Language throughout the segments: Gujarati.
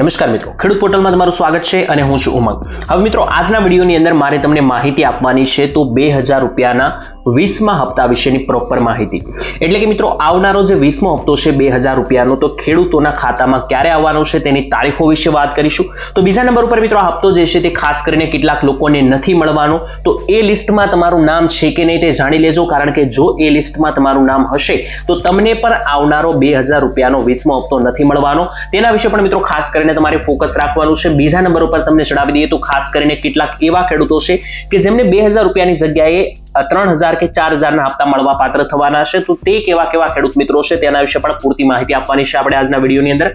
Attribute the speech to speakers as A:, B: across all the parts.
A: નમસ્કાર મિત્રો, ખેડૂત પોર્ટલમાં તમારું સ્વાગત છે અને હું છું ઉમંગ. હવે મિત્રો, આજના વિડીયોની અંદર મારે તમને માહિતી આપવાની છે તો બે હજાર રૂપિયાના વીસમા હપ્તા વિશેની પ્રોપર માહિતી. એટલે કે મિત્રો, આવનારો જે વીસમો હપ્તો છે બે હજાર રૂપિયાનો, તો ખેડૂતોના ખાતામાં ક્યારે આવવાનો છે તેની તારીખો વિશે વાત કરીશું. તો બીજા નંબર ઉપર મિત્રો હપ્તો જે છે તે ખાસ કરીને કેટલાક લોકોને નથી મળવાનો. તો એ લિસ્ટમાં તમારું નામ છે કે નહીં તે જાણી લેજો, કારણ કે જો એ લિસ્ટમાં તમારું નામ હશે, તો તમને પણ આવનારો બે હજાર રૂપિયાનો વીસમો હપ્તો નથી મળવાનો. તેના વિશે પણ મિત્રો ખાસ કરીને તમારે ફોકસ રાખવાનું છે. બીજા નંબર ઉપર તમને જણાવી દઈએ તો ખાસ કરીને કેટલાક એવા ખેડૂતો છે કે જેમને બે હજાર રૂપિયાની જગ્યાએ ત્રણ હજાર કે ચાર હજારના હપ્તા મળવા પાત્ર થવાના છે. તો તે કેવા કેવા ખેડૂત મિત્રો છે તેના વિશે પણ પૂરતી માહિતી આપવાની છે આપણે આજના વિડીયોની અંદર.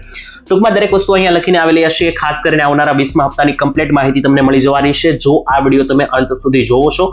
A: ટૂંકમાં દરેક વસ્તુ અહીંયા લખીને આવેલી હશે. ખાસ કરીને આવનારા વીસમા હપ્તાની કમ્પ્લીટ માહિતી તમને મળી જવાની છે. જો આ વીડિયો તમે અંત સુધી જોવો છો,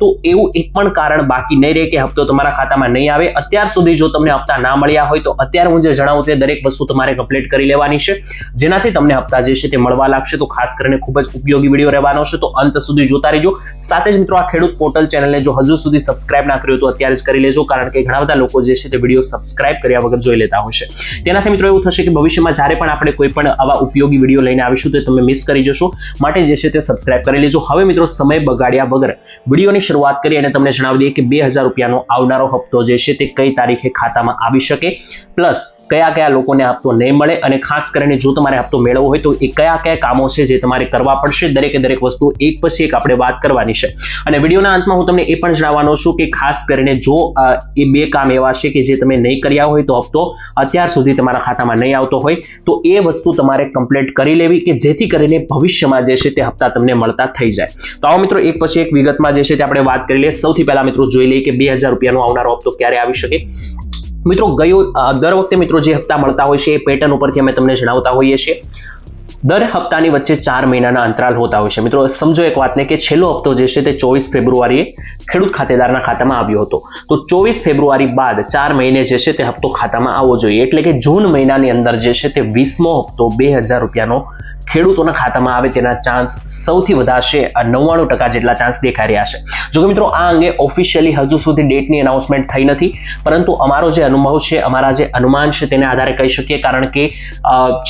A: તો એવું એક પણ કારણ બાકી નહીં રહે કે હપ્તો તમારા ખાતામાં નહીં આવે. અત્યાર સુધી જો તમને હપ્તા ના મળ્યા હોય તો અત્યારે હું જે જણાવું તે દરેક વસ્તુ તમારે કમ્પ્લીટ કરી લેવાની છે. જેનાથી તમને હપ્તા જે છે તે મળવા લાગશે. તો ખાસ કરીને ખૂબ જ ઉપયોગી વીડિયો રહેવાનો છે. તો અંત સુધી જોતા રહેજો. સાથે જ મિત્રો, આ ખેડૂત પોર્ટલ ચેનલને જો હજુ સુધી સબસ્ક્રાઇબ ના કર્યું તો અત્યારે જ કરી લેજો, કારણ કે ઘણા બધા લોકો જે છે તે વીડિયો સબસ્ક્રાઇબ કર્યા વગર જોઈ લેતા હોય છે. તેનાથી મિત્રો એવું થશે કે ભવિષ્યમાં જ્યારે પણ આપણે કોઈ પણ આવા ઉપયોગી વીડિયો લઈને આવીશું તો તમે મિસ કરી જશો. માટે જે છે તે સબસ્ક્રાઇબ કરી લેજો. હવે મિત્રો સમય બગાડ્યા વગર વિડીયોની શરૂઆત કરી અને તમને જણાવી દઈએ કે બે હજાર રૂપિયાનો આવનારો હપ્તો જે છે તે કઈ તારીખે ખાતામાં આવી શકે. પ્લસ કયા કયા લોકોને હપ્તો નહીં મળે અને ખાસ કરીને જો તમારે હપ્તો મેળવવો હોય તો એ કયા કયા કામો છે જે તમારે કરવા પડશે? દરેકે દરેક વસ્તુ એક પછી એક આપણે વાત કરવાની છે. અને વિડીયોના અંતમાં હું તમને એ પણ જણાવવાનો છું કે ખાસ કરીને જો એ બે કામ એવા છે કે જે તમે નહીં કર્યા હોય તો હપ્તો અત્યાર સુધી તમારા ખાતામાં નહીં આવતો હોય, તો એ વસ્તુ તમારે કમ્પ્લીટ કરી લેવી કે જેથી કરીને ભવિષ્યમાં જે છે તે હપ્તા તમને મળતા થઈ જાય. તો આવો મિત્રો, એક પછી એક વિગતમાં જે છે તે આપણે વાત કરી લઈએ. સૌથી પહેલા મિત્રો જોઈ લઈએ કે બે હજાર રૂપિયાનો આવનારો હપ્તો ક્યારે આવી શકે? મિત્રો, ગયો દર વખતે મિત્રો જે હપ્તા મળતા હોય છે, એ પેટર્ન ઉપરથી અમે તમને જણાવતા હોઈએ છીએ. દર હપ્તાની વચ્ચે ચાર મહિનાના અંતરાલ હોતા હોય છે. મિત્રો, સમજો એક વાતને કે છેલ્લો હપ્તો જે છે તે ચોવીસ ફેબ્રુઆરીએ ખેડૂત ખાતેદારના ખાતામાં આવ્યો હતો. તો ચોવીસ ફેબ્રુઆરી બાદ ચાર મહિને જે છે તે હપ્તો ખાતામાં આવવો જોઈએ. એટલે કે જૂન મહિનાની અંદર જે છે તે વીસમો હપ્તો બે હજાર રૂપિયાનો ખેડૂતોના ખાતામાં આવે તેના ચાન્સ સૌથી વધારે છે નવ્વાણું ટકા જેટલા ચાન્સ દેખાઈ રહ્યા છે. જો કે મિત્રો, આ અંગે ઓફિશિયલી હજુ સુધી ડેટની અનાઉન્સમેન્ટ થઈ નથી, પરંતુ અમારો જે અનુભવ છે, અમારા જે અનુમાન છે તેને આધારે કહી શકીએ, કારણ કે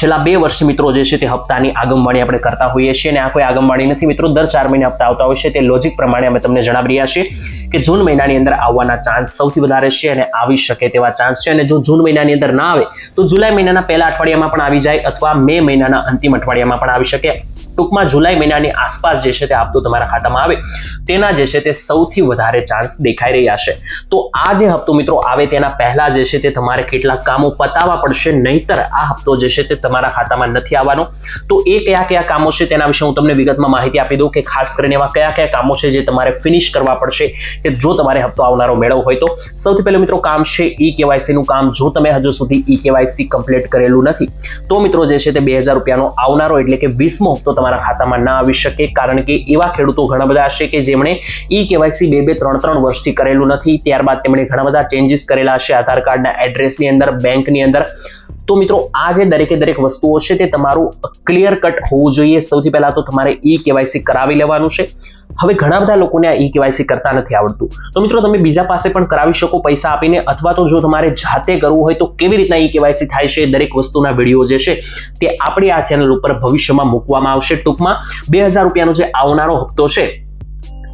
A: છેલ્લા બે વર્ષ મિત્રો જે છે તે હપ્તાની આગમવાણી આપણે કરતા હોઈએ છીએ અને આ કોઈ આગમવાણી નથી. મિત્રો, દર ચાર મહિને હપ્તા આવતા હોય છે, તે લોજિક પ્રમાણે અમે તમને જણાવી રહ્યા છીએ. કે જૂન મહિનાની અંદર આવવાના ચાન્સ સૌથી વધારે છે અને આવી શકે તેવા ચાન્સ છે. અને જો જૂન મહિનાની અંદર ના આવે, તો જુલાઈ મહિનાના પહેલા અઠવાડિયામાં પણ આવી જાય અથવા મે મહિનાના અંતિમ અઠવાડિયામાં પણ આવી શકે. ટૂંકમાં જુલાઈ મહિનાની આસપાસ જે છે તે હપ્તો તમારા ખાતામાં આવે. તેના જે છે તે સૌથી વધારે ચાન્સ દેખાઈ રહ્યા છે. તો આ જે હપ્તો મિત્રો આવે તેના પહેલા જે છે તે તમારે કેટલાક કામો પતાવવા પડશે, નહીતર આ હપ્તો જે છે તે તમારા ખાતામાં નથી આવવાનો. તો એ કયા કયા કામો છે તેના વિશે હું તમને વિગતમાં માહિતી આપી દઉં કે ખાસ કરીને એવા કયા કયા કામો છે જે તમારે ફિનિશ કરવા પડશે કે જો તમારે હપ્તો આવનારો મેળવ હોય તો. સૌથી પહેલું મિત્રો કામ છે ઈ કેવાયસી નું કામ. જો તમે હજુ સુધી ઈ કેવાયસી કમ્પ્લીટ કરેલું નથી, તો મિત્રો જે છે તે બે હજાર રૂપિયાનો આવનારો એટલે કે વીસમો હપ્તો તમારા ખાતામાં ના આવી શકે, કારણ કે એવા ખેડૂતો ઘણા બધા હશે કે જેમણે ઈ કેવાયસી બે બે ત્રણ ત્રણ વર્ષથી કરેલું નથી. ત્યારબાદ તેમણે ઘણા બધા ચેન્જીસ કરેલા હશે. આધાર કાર્ડના એડ્રેસની અંદર બેંકની અંદર. તો મિત્રો, આ જે દરેકે દરેક વસ્તુઓ છે તે તમારું ક્લિયર કટ હોવું જોઈએ. સૌથી પહેલા તો તમારે ઈ કેવાયસી કરાવી લેવાનું છે. હવે ઘણા બધા લોકોને આ ઈ કેવાયસી કરતા નથી આવડતું. તો મિત્રો, તમે બીજા પાસે પણ કરાવી શકો પૈસા આપીને, અથવા તો જો તમારે જાતે કરવું હોય તો કેવી રીતના ઈ કેવાયસી થાય છે દરેક વસ્તુના વીડિયો જે છે તે આપણી આ ચેનલ ઉપર ભવિષ્યમાં મૂકવામાં આવશે ટૂંકમાં. બે હજાર રૂપિયાનો જે આવનારો હપ્તો છે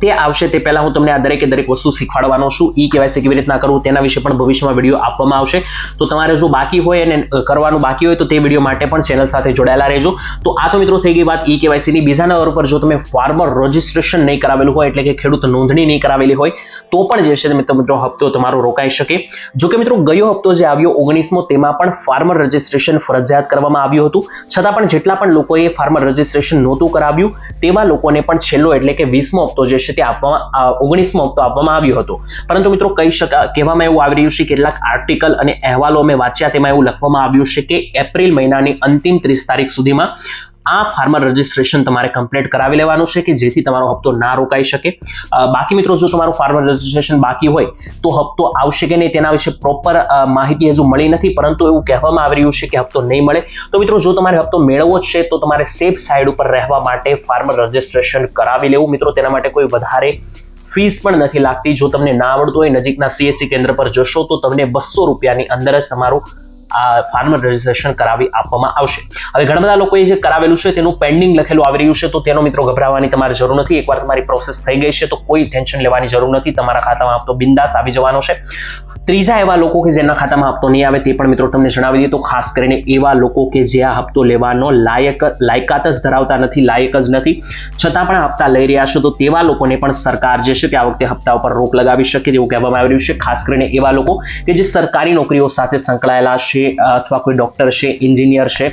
A: તે આવશે તે પહેલા હું તમને આ દરેકે દરેક વસ્તુ શીખવાડવાનો છું. ઈ કેવાયસી કેવી રીતના કરવું તેના વિશે પણ ભવિષ્યમાં વીડિયો આપવામાં આવશે. તો તમારે જો બાકી હોય અને કરવાનું બાકી હોય તો તે વીડિયો માટે પણ ચેનલ સાથે જોડાયેલા રહેજો. તો આ તો મિત્રો થઈ ગઈ વાત ઈ કેવાયસીની. બીજા નંબર પર જો તમે ફાર્મર રજિસ્ટ્રેશન નહીં કરાવેલું હોય એટલે કે ખેડૂત નોંધણી નહીં કરાવેલી હોય, તો પણ જે છે મિત્ર મિત્રો હપ્તો તમારો રોકાઈ શકે. જો કે મિત્રો ગયો હપ્તો જે આવ્યો ઓગણીસમો, તેમાં પણ ફાર્મર રજિસ્ટ્રેશન ફરજિયાત કરવામાં આવ્યું હતું. છતાં પણ જેટલા પણ લોકોએ ફાર્મર રજિસ્ટ્રેશન નહોતું કરાવ્યું, તેવા લોકોને પણ છેલ્લો એટલે કે વીસમો હપ્તો જે છે તે આપવામાં ઓગણીસમો હપ્તો આપવામાં આવ્યો હતો. પરંતુ મિત્રો કહી શકા કહેવામાં એવું આવી રહ્યું છે કેટલાક આર્ટિકલ અને અહેવાલો અમે વાંચ્યા, તેમાં એવું લખવામાં આવ્યું છે કે એપ્રિલ મહિનાની અંતિમ ત્રીસ તારીખ સુધીમાં આ ફાર્મર રજિસ્ટ્રેશન તમારે કમ્પ્લીટ કરાવી લેવાનું છે કે જેથી તમારો હપ્તો ના રોકાઈ શકે. બાકી મિત્રો, જો તમારું ફાર્મર રજિસ્ટ્રેશન બાકી હોય, તો હપ્તો આવશે કે નહીં તેના વિશે પ્રોપર માહિતી હજુ મળી નથી, પરંતુ એવું કહેવામાં આવી રહ્યું છે કે હપ્તો નહીં મળે. તો મિત્રો, જો તમારે હપ્તો મેળવવો છે, તો તમારે સેફ સાઈડ ઉપર રહેવા માટે ફાર્મર રજિસ્ટ્રેશન કરાવી લેવું. મિત્રો, તેના માટે કોઈ વધારે ફીસ પણ નથી લાગતી. જો તમને ના આવડતું હોય, નજીકના સીએસસી કેન્દ્ર પર જશો, તો તમને બસો રૂપિયાની અંદર જ તમારું ફાર્મર રજીસ્ટ્રેશન કરાવી આપવામાં આવશે. હવે ઘણા બધા લોકોએ જે કરાવેલું છે તેનું પેન્ડિંગ લખેલું આવી રહ્યું છે, તો તેનો મિત્રો ગભરાવાની તમારે જરૂર નથી. એકવાર તમારી પ્રોસેસ થઈ ગઈ છે, તો કોઈ ટેન્શન લેવાની જરૂર નથી. તમારા ખાતામાં આપતો બિંદાસ આવી જવાનો છે. ત્રીજા એવા લોકો કે જેના ખાતામાં હપ્તો નહીં આવે તે પણ મિત્રો તમને જણાવી દઈએ, તો ખાસ કરીને એવા લોકો કે જે આ હપ્તો લેવાનો લાયક, લાયકાત જ ધરાવતા નથી, લાયક જ નથી. છતાં પણ હપ્તા લઈ રહ્યા છો, તો તેવા લોકોને પણ સરકાર જે છે તે આ વખતે હપ્તા ઉપર રોક લગાવી શકે તેવું કહેવામાં આવી રહ્યું છે. ખાસ કરીને એવા લોકો કે જે સરકારી નોકરીઓ સાથે સંકળાયેલા છે અથવા કોઈ ડોક્ટર છે એન્જિનિયર છે,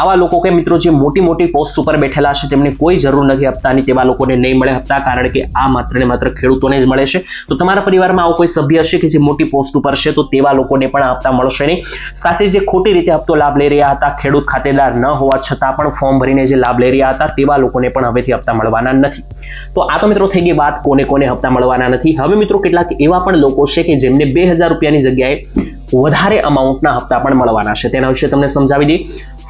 A: આવા લોકો કે મિત્રો જે મોટી મોટી પોસ્ટ ઉપર બેઠેલા છે, તેમને કોઈ જરૂર નથી હપ્તાની તેવા લોકોને નહીં મળે હપ્તા કારણ કે આ માત્ર ને માત્ર ખેડૂતોને જ મળે છે. તો તમારા પરિવારમાં આવો કોઈ સભ્ય છે કે જે મોટી પોસ્ટ ઉપર છે, તો તેવા લોકોને પણ હપ્તા મળશે નહીં. સાથે જે ખોટી રીતે હપ્તો લાભ લઈ રહ્યા હતા, ખેડૂત ખાતેદાર ન હોવા છતાં પણ ફોર્મ ભરીને જે લાભ લઈ રહ્યા હતા, તેવા લોકોને પણ હવેથી હપ્તા મળવાના નથી. તો આ તો મિત્રો થઈ ગઈ વાત, કોને કોને હપ્તા મળવાના નથી. હવે મિત્રો કેટલાક એવા પણ લોકો છે કે જેમને બે હજાર રૂપિયાની જગ્યાએ વધારે અમાઉન્ટના હપ્તા પણ મળવાના છે. તેના વિશે તમને સમજાવી દઈએ.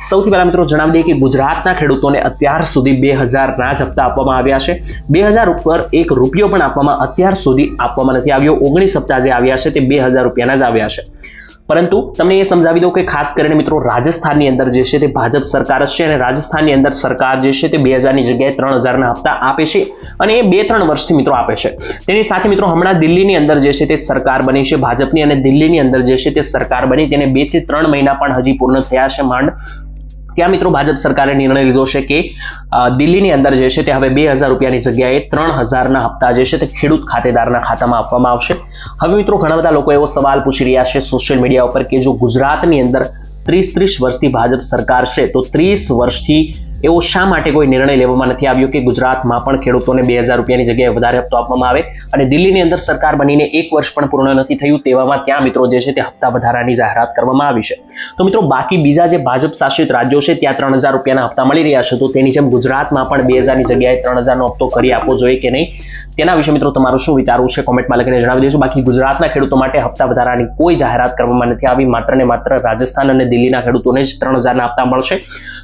A: સૌથી પહેલા મિત્રો જણાવી દઈએ કે ગુજરાતના ખેડૂતોને અત્યાર સુધી બે હજારના જ હપ્તા આપવામાં આવ્યા છે. બે હજાર ઉપર એક રૂપિયો પણ આપવામાં અત્યાર સુધી આપવામાં નથી આવ્યો. ઓગણીસ હપ્તા જે આવ્યા છે તે બે હજાર રૂપિયાના જ આવ્યા છે. પરંતુ તમને એ સમજાવી દઉં કે ખાસ કરીને મિત્રો રાજસ્થાનની અંદર જે છે તે ભાજપ સરકાર જ છે અને રાજસ્થાનની અંદર સરકાર જે છે તે બે હજારની જગ્યાએ ત્રણ હજારના હપ્તા આપે છે અને એ બે ત્રણ વર્ષથી મિત્રો આપે છે. તેની સાથે મિત્રો હમણાં દિલ્હીની અંદર જે છે તે સરકાર બની છે, ભાજપની અને દિલ્હીની અંદર જે છે તે સરકાર બની, તેને બેથી ત્રણ મહિના પણ હજી પૂર્ણ થયા છે માંડ. ત્યાં મિત્રો ભાજપ સરકારે નિર્ણય લીધો છે કે દિલ્હીની અંદર જે છે તે હવે બે હજાર રૂપિયાની જગ્યાએ ત્રણ હજારના હપ્તા જે છે તે ખેડૂત ખાતેદારના ખાતામાં આપવામાં આવશે. હવે મિત્રો ઘણા બધા લોકો એવો સવાલ પૂછી રહ્યા છે સોશિયલ મીડિયા ઉપર કે જો ગુજરાતની અંદર ત્રીસ ત્રીસ વર્ષથી ભાજપ સરકાર છે, તો ત્રીસ વર્ષથી એવો શા માટે કોઈ નિર્ણય લેવામાં નથી આવ્યો કે ગુજરાતમાં પણ ખેડૂતોને બે હજાર રૂપિયાની જગ્યાએ વધારે હપ્તો આપવામાં આવે? અને દિલ્હીની અંદર સરકાર બનીને એક વર્ષ પણ પૂર્ણ નથી થયું તેવામાં ત્યાં મિત્રો જે છે તે હપ્તા વધારાની જાહેરાત કરવામાં આવી છે. તો મિત્રો, બાકી બીજા જે ભાજપ શાસિત રાજ્યો છે ત્યાં ત્રણ હજાર રૂપિયાના હપ્તા મળી રહ્યા છે. તો તેની જેમ ગુજરાતમાં પણ બે હજારની જગ્યાએ ત્રણ હજારનો હપ્તો કરી આપવો જોઈએ કે નહીં? તેના વિશે મિત્રો તમારું શું વિચારવું છે? કોમેન્ટમાં લખીને જણાવી દેજો. બાકી ગુજરાતના ખેડૂતો માટે હપ્તા વધારાની કોઈ જાહેરાત કરવામાં નથી આવી. માત્ર ને માત્ર રાજસ્થાન અને દિલ્હીના ખેડૂતોને જ ત્રણ હજારના હપ્તા મળશે.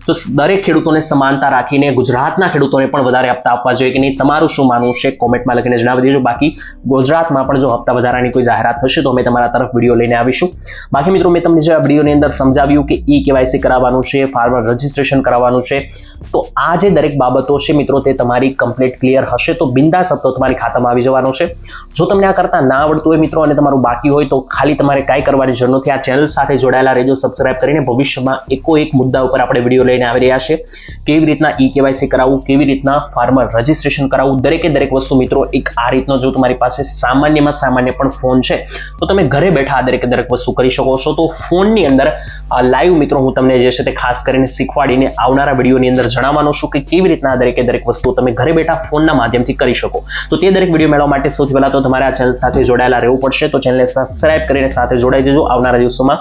A: તો દરેક ખેડૂતોને સમાનતા રાખીને ગુજરાતના ખેડૂતોને પણ વધારે હપ્તા આપવા જોઈએ કે નહીં? તમારું શું માનવું છે? કોમેન્ટમાં લખીને જણાવી દેજો. બાકી ગુજરાતમાં પણ જો હપ્તા વધારાની કોઈ જાહેરાત થશે તો અમે તમારા તરફ વીડિયો લઈને આવીશું. બાકી મિત્રો મેં તમને જે આ વિડીયોની અંદર સમજાવ્યું કે ઈ કેવાયસી કરાવવાનું છે, ફાર્મર રજિસ્ટ્રેશન કરાવવાનું છે, તો આ જે દરેક બાબતો છે મિત્રો તે તમારી કમ્પ્લીટ ક્લિયર હશે. તો બિંદાસ હપ્તો તમારી ખાતામાં આવી જવાનો છે. જો તમને આ કરતા ના આવડતું હોય મિત્રો અને તમારું બાકી હોય તો ખાલી તમારે કાંઈ કરવાની જરૂર નથી. આ ચેનલ સાથે જોડાયેલા રહેજો. સબસ્ક્રાઇબ કરીને ભવિષ્યમાં એકો એક મુદ્દા ઉપર આપણે વીડિયો લઈને આવી રહ્યા છે કેવી રીતના ઈ કેવાયસી કરાવવું, કેવી રીતના ફાર્મર રજીસ્ટ્રેશન કરાવવું, દરેકે દરેક વસ્તુ મિત્રો એક આ રીતનો જો તમારી પાસે સામાન્યમાં સામાન્ય પણ ફોન છે, તો તમે ઘરે બેઠા આ દરેકે દરેક વસ્તુ કરી શકો છો. તો ફોનની અંદર લાઈવ મિત્રો હું તમને જે છે તે ખાસ કરીને શીખવાડીને આવનારા વિડીયોની અંદર જણાવવાનો છું કે કેવી રીતના દરેકે દરેક વસ્તુ તમે ઘરે બેઠા ફોનના માધ્યમથી કરી શકો. તો તે દરેક વીડિયો મેળવવા માટે સૌથી પહેલા તો તમારે આ ચેનલ સાથે જોડાયેલા રહેવું પડશે. તો ચેનલને સબસ્ક્રાઇબ કરીને સાથે જોડાઈ જજો આવનારા દિવસોમાં.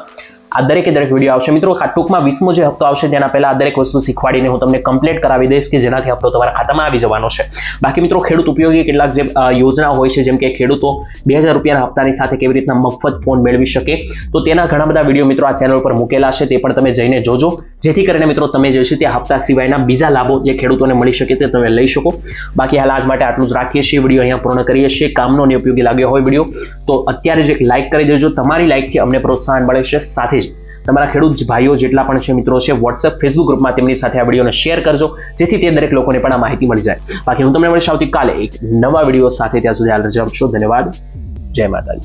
A: આ દરેકે દરેક વીડિયો આવશે. મિત્રો ટૂંકમાં વીસમો જે હપ્તો આવશે તેના પહેલા આ દરેક વસ્તુ શીખવાડીને હું તમને કમ્પ્લીટ કરાવી દઈશ કે જેનાથી હપ્તો તમારા ખાતામાં આવી જવાનો છે. બાકી મિત્રો, ખેડૂત ઉપયોગી કેટલાક જે યોજના હોય છે, જેમ કે ખેડૂતો બે હજાર રૂપિયાના હપ્તાની સાથે કેવી રીતના મફત ફોન મેળવી શકે, તો તેના ઘણા બધા વીડિયો મિત્રો આ ચેનલ પર મૂકેલા છે, તે પણ તમે જઈને જોજો. જેથી કરીને મિત્રો, તમે જે છે તે હપ્તા સિવાયના બીજા લાભો જે ખેડૂતોને મળી શકે તે તમે લઈ શકો. બાકી હાલ આજ માટે આટલું જ રાખીએ છીએ. વીડિયો અહીંયા પૂર્ણ કરીએ છીએ. કામનો અને ઉપયોગી લાગ્યો હોય વીડિયો તો અત્યારે જ એક લાઇક કરી દેજો. તમારી લાઇકથી અમને પ્રોત્સાહન મળે છે. સાથે તમારા ખેડૂત ભાઈઓ જેટલા પણ છે, મિત્રો છે વોટ્સએપ ફેસબુક ગ્રુપમાં તેમની સાથે આ વિડીયોને શેર કરજો, જેથી તે દરેક લોકોને પણ આ માહિતી મળી જાય. બાકી હું તમને મળીશ આવતીકાલે એક નવા વીડિયો સાથે. ત્યાં સુધી હાલ રજા આપશો. ધન્યવાદ. જય માતાજી.